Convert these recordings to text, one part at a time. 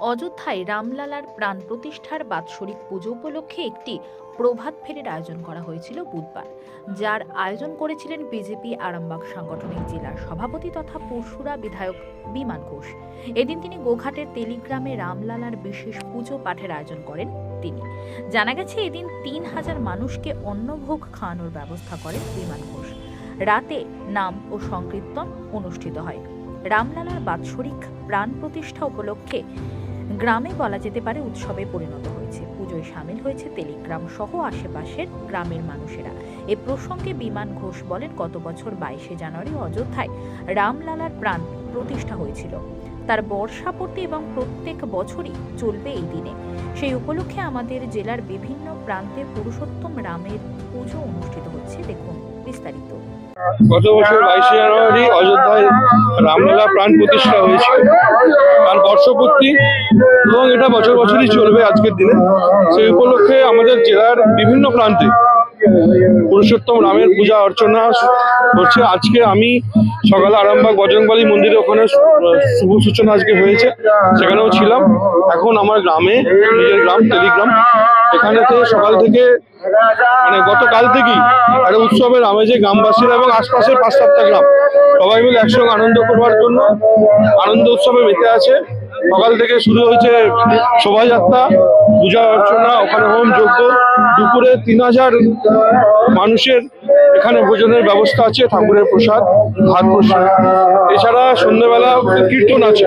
অযোধ্যায় রামলালার প্রাণ প্রতিষ্ঠার বাৎসরিক পুজো উপলক্ষে একটি প্রভাত ফেরির আয়োজন করা হয়েছিল বুধবার। যার আয়োজন করেছিলেন বিজেপি আরামবাগ সাংগঠনিক জেলার সভাপতি তথা পরশুরা বিধায়ক বিমান ঘোষ। এদিন তিনি গোঘাটের তেলিগ্রামে রামলালার বিশেষ পুজো পাঠের আয়োজন করেন তিনি। জানা গেছে, এদিন তিন হাজার মানুষকে অন্নভোগ খাওয়ানোর ব্যবস্থা করেন বিমান ঘোষ। রাতে নাম ও সংকীর্তন অনুষ্ঠিত হয়। রামলালার বাৎসরিক প্রাণ প্রতিষ্ঠা উপলক্ষে গ্রামে বলা যেতে পারে উৎসবে পরিণত হয়েছে। পুজোয় সামিল হয়েছে তেলিগ্রাম সহ আশেপাশের গ্রামের মানুষেরা। এ প্রসঙ্গে বিমান ঘোষ বলেন, গত বছর বাইশে জানুয়ারি অযোধ্যায় রামলালার প্রাণ প্রতিষ্ঠা হয়েছিল। তার বর্ষাপতি এবং প্রত্যেক বছরই চলবে এই দিনে। সেই উপলক্ষে আমাদের জেলার বিভিন্ন প্রান্তে পুরুষোত্তম রামের পুজো অনুষ্ঠিত হচ্ছে। দেখুন। গত বছর বাইশে জানুয়ারি অযোধ্যায় রামলালা প্রাণ প্রতিষ্ঠা হয়েছিল। তার বর্ষপূর্তি এবং এটা বছর বছরই চলবে আজকের দিনে। সেই উপলক্ষে আমাদের জেলার বিভিন্ন প্রান্তে পুরুষোত্তম রামের পূজা অর্চনা হচ্ছে। আজকে আমি সকালে আরামবাগ বজরংবলী মন্দিরে ওখানে শুভ সূচনা আজকে হয়েছে। সেখানেও ছিলাম। এখন আমার গ্রামে, নিজের গ্রাম, টেলিগ্রাম। এখানে থেকে সকাল থেকে মানে গতকাল থেকেই একটা উৎসবের আমেজে গ্রামবাসীরা এবং আশপাশের পাঁচ সাতটা গ্রাম সবাই মিলে একসঙ্গে আনন্দ করবার জন্য আনন্দ উৎসবে মেতে আছে। সকাল থেকে শুরু হয়েছে শোভাযাত্রা, পূজা অর্চনা, ওখানে হোম যজ্ঞ। দুপুরে তিন হাজার মানুষের এখানে ভোজনের ব্যবস্থা আছে, ঠাকুরের প্রসাদ, ভাত প্রসাদ। এছাড়া সন্ধ্যেবেলা কীর্তন আছে।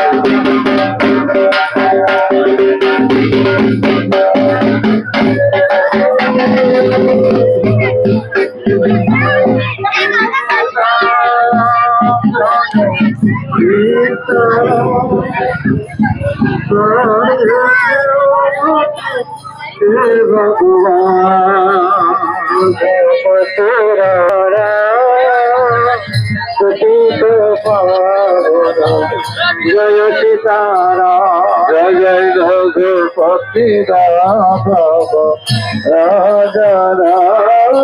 জয় সীতারা জয় রঘুপতি রাম রাজা রাম